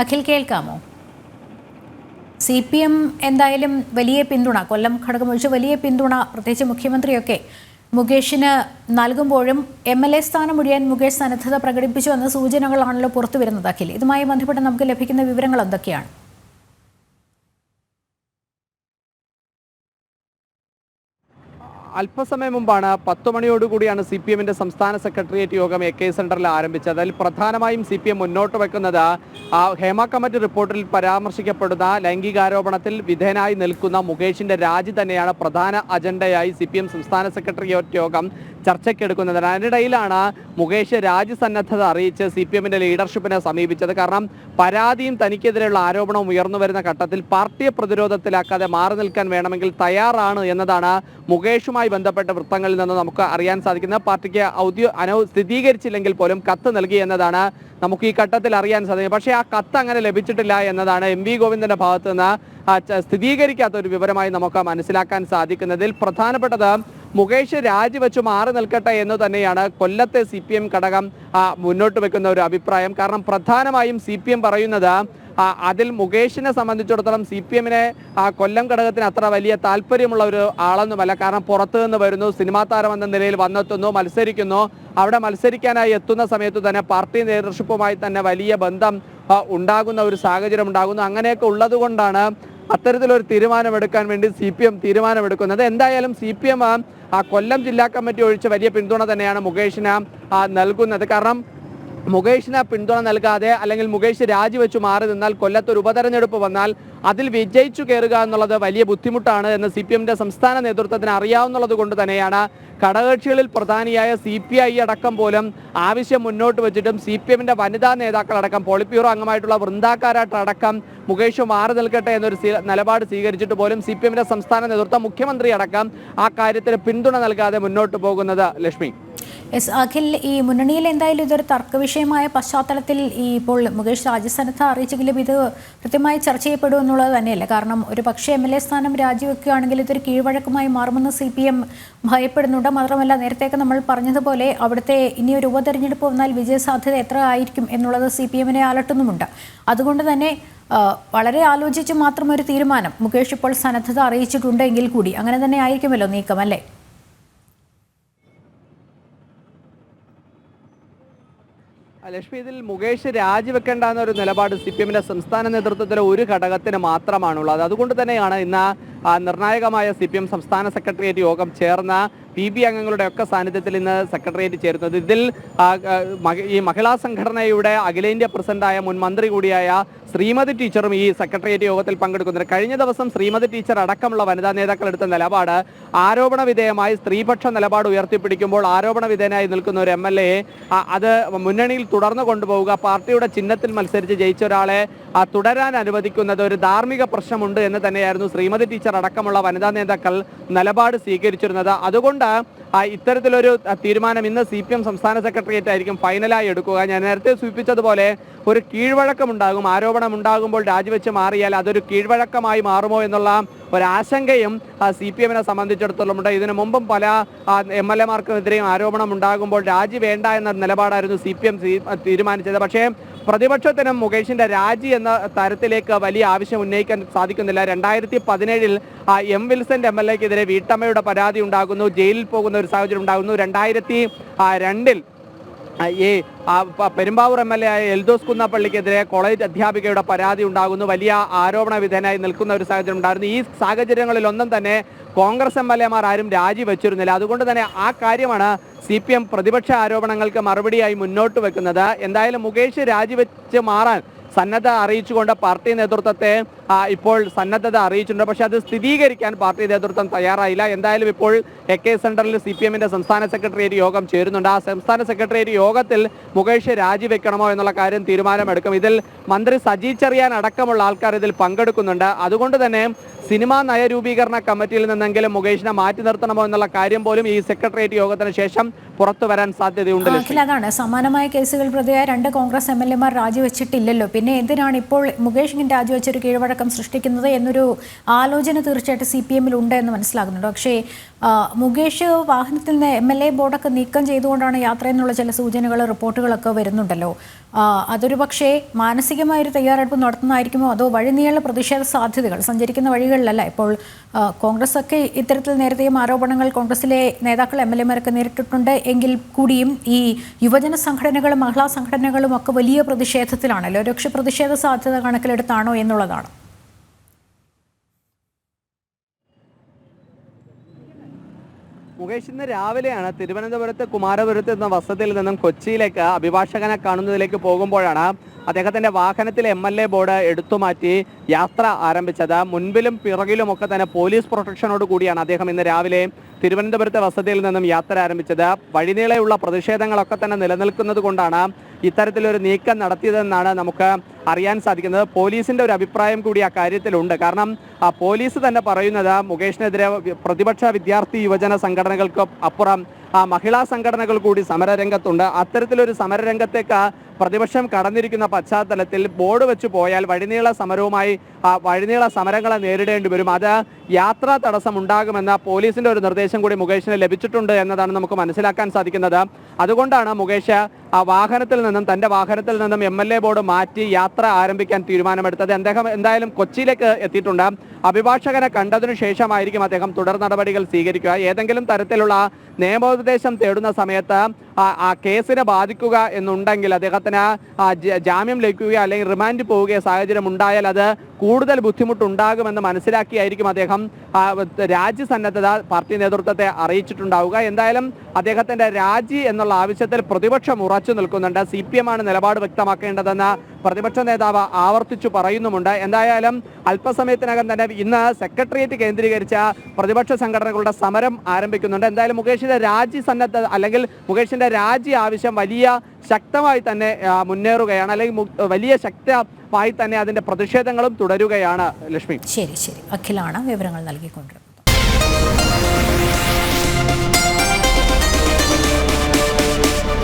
അഖിൽ കേൾക്കാമോ? C P M എന്തായാലും വലിയ പിന്തുണ കൊല്ലം ഘടകം ഒഴിച്ച് വലിയ പിന്തുണ പ്രത്യേകിച്ച് മുഖ്യമന്ത്രിയൊക്കെ മുകേഷിന് നൽകുമ്പോഴും എം എൽ എ സ്ഥാനം ഒഴിയാൻ മുകേഷ് സന്നദ്ധത പ്രകടിപ്പിച്ചു എന്ന സൂചനകളാണല്ലോ പുറത്തു വരുന്നത് അഖിൽ. ഇതുമായി ബന്ധപ്പെട്ട് നമുക്ക് ലഭിക്കുന്ന വിവരങ്ങൾ എന്തൊക്കെയാണ്? അല്പസമയം മുമ്പാണ് പത്ത് മണിയോടുകൂടിയാണ് സി പി എമ്മിന്റെ സംസ്ഥാന സെക്രട്ടേറിയറ്റ് യോഗം എ കെ സെന്ററിൽ ആരംഭിച്ചത്. അതിൽ പ്രധാനമായും സി പി എം മുന്നോട്ട് വെക്കുന്നത് ഹേമ കമ്മിറ്റി റിപ്പോർട്ടിൽ പരാമർശിക്കപ്പെടുന്ന ലൈംഗികാരോപണത്തിൽ വിധേയനായി നിൽക്കുന്ന മുകേഷിന്റെ രാജി തന്നെയാണ് പ്രധാന അജണ്ടയായി സി പി എം സംസ്ഥാന സെക്രട്ടേറിയറ്റ് യോഗം ചർച്ചയ്ക്കെടുക്കുന്നത് അതിനിടയിലാണ് മുകേഷ് രാജ്യസന്നദ്ധത അറിയിച്ച് സി പി എമ്മിന്റെ ലീഡർഷിപ്പിനെ സമീപിച്ചത്. കാരണം പരാതിയും തനിക്കെതിരെയുള്ള ആരോപണവും ഉയർന്നു വരുന്ന ഘട്ടത്തിൽ പാർട്ടിയെ പ്രതിരോധത്തിലാക്കാതെ മാറി നിൽക്കാൻ വേണമെങ്കിൽ തയ്യാറാണ് എന്നതാണ് മുകേഷുമായി ബന്ധപ്പെട്ട വൃത്തങ്ങളിൽ നിന്ന് നമുക്ക് അറിയാൻ സാധിക്കുന്നത് പാർട്ടിക്ക് ഔദ്യോ അനൗ സ്ഥിരീകരിച്ചില്ലെങ്കിൽ പോലും കത്ത് നൽകി എന്നതാണ് നമുക്ക് ഈ ഘട്ടത്തിൽ അറിയാൻ സാധിക്കും പക്ഷേ ആ കത്ത് അങ്ങനെ ലഭിച്ചിട്ടില്ല എന്നതാണ് എം വി ഗോവിന്ദന്റെ ഭാഗത്ത് നിന്ന് സ്ഥിരീകരിക്കാത്ത ഒരു വിവരമായി നമുക്ക് മനസ്സിലാക്കാൻ സാധിക്കുന്നതിൽ പ്രധാനപ്പെട്ടത് മുകേഷ് രാജിവെച്ച് മാറി നിൽക്കട്ടെ എന്ന് തന്നെയാണ് കൊല്ലത്തെ സി പി എം ഘടകം മുന്നോട്ട് വെക്കുന്ന ഒരു അഭിപ്രായം. കാരണം പ്രധാനമായും സി പി എം പറയുന്നത് അതിൽ മുകേഷിനെ സംബന്ധിച്ചിടത്തോളം സി പി എമ്മിനെ കൊല്ലം ഘടകത്തിന് അത്ര വലിയ താല്പര്യമുള്ള ഒരു ആളൊന്നുമല്ല. കാരണം പുറത്തു നിന്ന് വരുന്നു സിനിമാ താരം എന്ന നിലയിൽ വന്നെത്തുന്നു മത്സരിക്കുന്നു. അവിടെ മത്സരിക്കാനായി എത്തുന്ന സമയത്ത് തന്നെ പാർട്ടി നേതൃത്വവുമായി തന്നെ വലിയ ബന്ധം ഉണ്ടാകുന്ന ഒരു സാഹചര്യം ഉണ്ടാകുന്നു. അങ്ങനെയൊക്കെ ഉള്ളതുകൊണ്ടാണ് അത്തരത്തിലൊരു തീരുമാനമെടുക്കാൻ വേണ്ടി സി പി എം തീരുമാനമെടുക്കുന്നത്. എന്തായാലും സി പി എം ആ കൊല്ലം ജില്ലാ കമ്മിറ്റി ഒഴിച്ച് വലിയ പിന്തുണ തന്നെയാണ് മുകേഷിന് നൽകുന്നത്. കാരണം മുകേഷിന് പിന്തുണ നൽകാതെ അല്ലെങ്കിൽ മുകേഷ് രാജിവെച്ച് മാറി നിന്നാൽ കൊല്ലത്ത് ഒരു ഉപതെരഞ്ഞെടുപ്പ് വന്നാൽ അതിൽ വിജയിച്ചു കയറുക എന്നുള്ളത് വലിയ ബുദ്ധിമുട്ടാണ് എന്ന് സി പി സംസ്ഥാന നേതൃത്വത്തിന് അറിയാവുന്നത് കൊണ്ട് തന്നെയാണ് ഘടകകക്ഷികളിൽ പ്രധാനിയായ സി പി ഐ അടക്കം പോലും ആവശ്യം മുന്നോട്ട് വെച്ചിട്ടും സി പി എമ്മിന്റെ വനിതാ നേതാക്കളടക്കം പോളിറ്റ് ബ്യൂറോ അംഗമായിട്ടുള്ള വൃന്ദാക്കാരായിട്ടടക്കം മുകേഷ് മാറി നിൽക്കട്ടെ എന്നൊരു നിലപാട് സ്വീകരിച്ചിട്ട് പോലും സി പി സംസ്ഥാന നേതൃത്വം മുഖ്യമന്ത്രി അടക്കം ആ കാര്യത്തിന് പിന്തുണ നൽകാതെ മുന്നോട്ട് പോകുന്നത് ലക്ഷ്മി. എസ് അഖിൽ ഈ മുന്നണിയിൽ എന്തായാലും ഇതൊരു തർക്കവിഷയമായ പശ്ചാത്തലത്തിൽ ഈ ഇപ്പോൾ മുകേഷ് രാജസ്ഥാനത്ത് അറിയിച്ചെങ്കിലും ഇത് കൃത്യമായി ചർച്ച ചെയ്യപ്പെടും എന്നുള്ളത് തന്നെയല്ലേ? കാരണം ഒരു പക്ഷേ എം എൽ എ സ്ഥാനം രാജിവെക്കുകയാണെങ്കിൽ ഇതൊരു കീഴ്വഴക്കമായി മാറുമെന്ന് സി പി എം ഭയപ്പെടുന്നുണ്ട്. മാത്രമല്ല നേരത്തെയൊക്കെ നമ്മൾ പറഞ്ഞതുപോലെ അവിടുത്തെ ഇനി ഒരു ഉപതെരഞ്ഞെടുപ്പ് വന്നാൽ വിജയസാധ്യത എത്ര ആയിരിക്കും എന്നുള്ളത് സി പി എമ്മിനെ അലട്ടുന്നുമുണ്ട്. അതുകൊണ്ട് തന്നെ വളരെ ആലോചിച്ച് മാത്രം ഒരു തീരുമാനം മുകേഷ് ഇപ്പോൾ സന്നദ്ധത അറിയിച്ചിട്ടുണ്ടെങ്കിൽ കൂടി അങ്ങനെ തന്നെ ആയിരിക്കുമല്ലോ നീക്കം അല്ലേ? ലക്ഷ്മി ഇതിൽ മുകേഷ് രാജിവെക്കേണ്ട എന്നൊരു നിലപാട് സി പി എമ്മിന്റെ സംസ്ഥാന നേതൃത്വത്തിലെ ഒരു ഘടകത്തിന് മാത്രമാണുള്ളത്. അതുകൊണ്ട് തന്നെയാണ് ഇന്ന് നിർണായകമായ സി പി എം സംസ്ഥാന സെക്രട്ടേറിയറ്റ് യോഗം ചേർന്ന പി ബി അംഗങ്ങളുടെ ഒക്കെ സാന്നിധ്യത്തിൽ ഇന്ന് സെക്രട്ടേറിയറ്റ് ചേരുന്നത്. ഇതിൽ ഈ മഹിളാ സംഘടനയുടെ അഖിലേന്ത്യാ പ്രസിഡന്റായ മുൻ മന്ത്രി കൂടിയായ ശ്രീമതി ടീച്ചറും ഈ സെക്രട്ടേറിയറ്റ് യോഗത്തിൽ പങ്കെടുക്കുന്നുണ്ട്. കഴിഞ്ഞ ദിവസം ശ്രീമതി ടീച്ചർ അടക്കമുള്ള വനിതാ നേതാക്കൾ എടുത്ത നിലപാട് ആരോപണ വിധേയമായി സ്ത്രീപക്ഷ നിലപാട് ഉയർത്തിപ്പിടിക്കുമ്പോൾ ആരോപണ വിധേയനായി നിൽക്കുന്ന ഒരു എം എൽ എ അത് മുന്നണിയിൽ തുടർന്നു കൊണ്ടുപോവുക പാർട്ടിയുടെ ചിഹ്നത്തിൽ മത്സരിച്ച് ജയിച്ച ഒരാളെ തുടരാൻ അനുവദിക്കുന്നത് ഒരു ധാർമ്മിക പ്രശ്നമുണ്ട് എന്ന് തന്നെയായിരുന്നു ശ്രീമതി ടീച്ചർ അടക്കമുള്ള വനിതാ നേതാക്കൾ നിലപാട് സ്വീകരിച്ചിരുന്നത്. അതുകൊണ്ട് ആ, ഇത്തരത്തിലൊരു തീരുമാനം ഇന്ന് സി പി എം സംസ്ഥാന സെക്രട്ടേറിയറ്റ് ആയിരിക്കും ഫൈനലായി എടുക്കുക. ഞാൻ നേരത്തെ സൂചിപ്പിച്ചതുപോലെ ഒരു കീഴ്വഴക്കമുണ്ടാകും ആരോപണം ഉണ്ടാകുമ്പോൾ രാജിവെച്ച് മാറിയാൽ അതൊരു കീഴ്വഴക്കമായി മാറുമോ എന്നുള്ള ഒരാശങ്കയും സി പി എമ്മിനെ സംബന്ധിച്ചിടത്തോളം ഉണ്ട്. ഇതിനു മുമ്പും പല എം എൽ എമാർക്കെതിരെയും ആരോപണം ഉണ്ടാകുമ്പോൾ രാജി വേണ്ട എന്ന നിലപാടായിരുന്നു സി പി എം തീരുമാനിച്ചത്. പക്ഷേ പ്രതിപക്ഷത്തിനും മുകേഷിന്റെ രാജി എന്ന തരത്തിലേക്ക് വലിയ ആവശ്യം ഉന്നയിക്കാൻ സാധിക്കുന്നില്ല. രണ്ടായിരത്തി പതിനേഴിൽ എം വിൽസന്റെ എം എൽ എക്കെതിരെ വീട്ടമ്മയുടെ പരാതി ഉണ്ടാകുന്നു. ജയിലിൽ പോകുന്ന ഒരു സാഹചര്യം ഉണ്ടാകുന്നു. രണ്ടായിരത്തി രണ്ടിൽ ഈ പെരുമ്പാവൂർ എം എൽ എ ആയ എൽദോസ് കുന്നപ്പള്ളിക്കെതിരെ കോളേജ് അധ്യാപികയുടെ പരാതി ഉണ്ടാകുന്നു. വലിയ ആരോപണ വിധേയനായി നിൽക്കുന്ന ഒരു സാഹചര്യം ഉണ്ടായിരുന്നു. ഈ സാഹചര്യങ്ങളിലൊന്നും തന്നെ കോൺഗ്രസ് എം എൽ എമാർ ആരും രാജിവെച്ചിരുന്നില്ല. അതുകൊണ്ട് തന്നെ ആ കാര്യമാണ് സി പി എം പ്രതിപക്ഷ ആരോപണങ്ങൾക്ക് മറുപടിയായി മുന്നോട്ട് വെക്കുന്നത്. എന്തായാലും മുകേഷ് രാജിവെച്ച് മാറാൻ സന്നദ്ധ അറിയിച്ചുകൊണ്ട് പാർട്ടി നേതൃത്വത്തെ ഇപ്പോൾ സന്നദ്ധത അറിയിച്ചിട്ടുണ്ട്. പക്ഷേ അത് സ്ഥിരീകരിക്കാൻ പാർട്ടി നേതൃത്വം തയ്യാറായില്ല. എന്തായാലും ഇപ്പോൾ എ കെ സെന്ററിൽ സി പി എമ്മിന്റെ സംസ്ഥാന സെക്രട്ടേറിയറ്റ് യോഗം ചേരുന്നുണ്ട്. ആ സംസ്ഥാന സെക്രട്ടേറിയറ്റ് യോഗത്തിൽ മുകേഷ് രാജിവെക്കണമോ എന്നുള്ള കാര്യം തീരുമാനമെടുക്കും. ഇതിൽ മന്ത്രി സജി ചെറിയാൻ അടക്കമുള്ള ആൾക്കാർ ഇതിൽ പങ്കെടുക്കുന്നുണ്ട്. അതുകൊണ്ട് തന്നെ സിനിമാ നയരൂപീകരണ കമ്മിറ്റിയിൽ നിന്നെങ്കിലും മുകേഷിനെ മാറ്റി നിർത്തണമോ എന്നുള്ള കാര്യം പോലും ഈ സെക്രട്ടേറിയറ്റ് യോഗത്തിന് ശേഷം പുറത്തു വരാൻ സാധ്യതയുണ്ട് അതാണ്. സമാനമായ കേസുകൾ പ്രതിയായ രണ്ട് കോൺഗ്രസ് എം എൽ എമാർ രാജിവെച്ചിട്ടില്ലല്ലോ. പിന്നെ എന്തിനാണ് ഇപ്പോൾ മുകേഷ് ഇങ്ങനെ രാജിവെച്ച ഒരു കീഴ്വഴക്കം സൃഷ്ടിക്കുന്നത് എന്നൊരു ആലോചന തീർച്ചയായിട്ടും സി പി എമ്മിൽ ഉണ്ട് എന്ന് മനസ്സിലാകുന്നുണ്ട്. പക്ഷേ മുകേഷ് വാഹനത്തിൽ നിന്ന് എം എൽ എ ബോർഡൊക്കെ നീക്കം ചെയ്തുകൊണ്ടാണ് യാത്ര എന്നുള്ള ചില സൂചനകൾ റിപ്പോർട്ടുകളൊക്കെ വരുന്നുണ്ടല്ലോ. അതൊരു പക്ഷേ മാനസികമായ ഒരു തയ്യാറെടുപ്പ് നടത്തുന്നതായിരിക്കുമോ? അതോ വഴിനീള പ്രതിഷേധ സാധ്യതകൾ? സഞ്ചരിക്കുന്ന വഴികളിലല്ല. ഇപ്പോൾ കോൺഗ്രസ് ഒക്കെ ഇത്തരത്തിൽ നേരത്തെയും ആരോപണങ്ങൾ കോൺഗ്രസിലെ നേതാക്കൾ എം എൽ എമാരൊക്കെ നേരിട്ടിട്ടുണ്ട്. എങ്കിൽ കൂടിയും ഈ യുവജന സംഘടനകളും മഹിളാ സംഘടനകളും ഒക്കെ വലിയ പ്രതിഷേധത്തിലാണല്ലോ? രക്ഷ പ്രതിഷേധ സാധ്യത കണക്കിലെടുത്താണോ എന്നുള്ളതാണ്. മുകേഷ് ഇന്ന് രാവിലെയാണ് തിരുവനന്തപുരത്ത് കുമാരപുരത്ത് എന്ന വസതിയിൽ നിന്നും കൊച്ചിയിലേക്ക് അഭിഭാഷകനെ കാണുന്നതിലേക്ക് പോകുമ്പോഴാണ് അദ്ദേഹത്തിന്റെ വാഹനത്തിലെ എം എൽ എ ബോർഡ് എടുത്തുമാറ്റി യാത്ര ആരംഭിച്ചത്. മുൻപിലും പിറകിലും ഒക്കെ തന്നെ പോലീസ് പ്രൊട്ടക്ഷനോട് കൂടിയാണ് അദ്ദേഹം ഇന്ന് രാവിലെ തിരുവനന്തപുരത്തെ വസതിയിൽ നിന്നും യാത്ര ആരംഭിച്ചത്. വഴിനീളെയുള്ള പ്രതിഷേധങ്ങളൊക്കെ തന്നെ നിലനിൽക്കുന്നത് കൊണ്ടാണ് ഇത്തരത്തിലൊരു നീക്കം നടത്തിയതെന്നാണ് നമുക്ക് അറിയാൻ സാധിക്കുന്നത് പോലീസിന്റെ ഒരു അഭിപ്രായം കൂടി ആ കാര്യത്തിലുണ്ട്. കാരണം ആ പോലീസ് തന്നെ പറയുന്നത് മുകേഷിനെതിരെ പ്രതിപക്ഷ വിദ്യാർത്ഥി യുവജന സംഘടനകൾക്ക് അപ്പുറം ആ മഹിളാ സംഘടനകൾ കൂടി സമരരംഗത്തുണ്ട്. അത്തരത്തിലൊരു സമരരംഗത്തേക്ക് പ്രതിപക്ഷം കടന്നിരിക്കുന്ന പശ്ചാത്തലത്തിൽ ബോർഡ് വെച്ച് പോയാൽ വഴിനീള സമരവുമായി വഴിനീള സമരങ്ങളെ നേരിടേണ്ടി വരും. അത് യാത്രാ തടസ്സം ഉണ്ടാകുമെന്ന പോലീസിന്റെ ഒരു നിർദ്ദേശം കൂടി മുകേഷിന് ലഭിച്ചിട്ടുണ്ട് എന്നതാണ് നമുക്ക് മനസ്സിലാക്കാൻ സാധിക്കുന്നത്. അതുകൊണ്ടാണ് മുകേഷ് ആ വാഹനത്തിൽ നിന്നും തന്റെ വാഹനത്തിൽ നിന്നും എം ബോർഡ് മാറ്റി യാത്ര ആരംഭിക്കാൻ തീരുമാനമെടുത്തത്. അദ്ദേഹം എന്തായാലും കൊച്ചിയിലേക്ക് എത്തിയിട്ടുണ്ട്. അഭിഭാഷകനെ കണ്ടതിനു ശേഷമായിരിക്കും അദ്ദേഹം തുടർ നടപടികൾ സ്വീകരിക്കുക. ഏതെങ്കിലും തരത്തിലുള്ള നിയമോപദേശം തേടുന്ന സമയത്ത് ആ- കേസിനെ ബാധിക്കുക എന്നുണ്ടെങ്കിൽ അദ്ദേഹത്തിന് ജാമ്യം ലഭിക്കുകയോ അല്ലെങ്കിൽ റിമാൻഡ് പോവുകയോ സാഹചര്യം ഉണ്ടായാൽ അത് കൂടുതൽ ബുദ്ധിമുട്ടുണ്ടാകുമെന്ന് മനസ്സിലാക്കിയായിരിക്കും അദ്ദേഹം രാജ്യസന്നദ്ധത പാർട്ടി നേതൃത്വത്തെ അറിയിച്ചിട്ടുണ്ടാവുക. എന്തായാലും അദ്ദേഹത്തിന്റെ രാജി എന്നുള്ള ആവശ്യത്തിൽ പ്രതിപക്ഷം ഉറച്ചു നിൽക്കുന്നുണ്ട്. സി പി എം ആണ് നിലപാട് വ്യക്തമാക്കേണ്ടതെന്ന് പ്രതിപക്ഷ നേതാവ് ആവർത്തിച്ചു പറയുന്നുമുണ്ട്. എന്തായാലും അല്പസമയത്തിനകം തന്നെ ഇന്ന് സെക്രട്ടേറിയറ്റ് കേന്ദ്രീകരിച്ച പ്രതിപക്ഷ സംഘടനകളുടെ സമരം ആരംഭിക്കുന്നുണ്ട്. എന്തായാലും മുകേഷിന്റെ രാജി സന്നദ്ധ അല്ലെങ്കിൽ മുകേഷിന്റെ രാജി ആവശ്യം വലിയ ശക്തമായി തന്നെ മുന്നേറുകയാണ്. അല്ലെങ്കിൽ വലിയ ശക്തമായി തന്നെ അതിന്റെ പ്രതിഷേധങ്ങളും തുടരുകയാണ് ലക്ഷ്മി. ശരി ശരി. അഖിലാണ് വിവരങ്ങൾ നൽകിക്കൊണ്ടിരുന്നത്.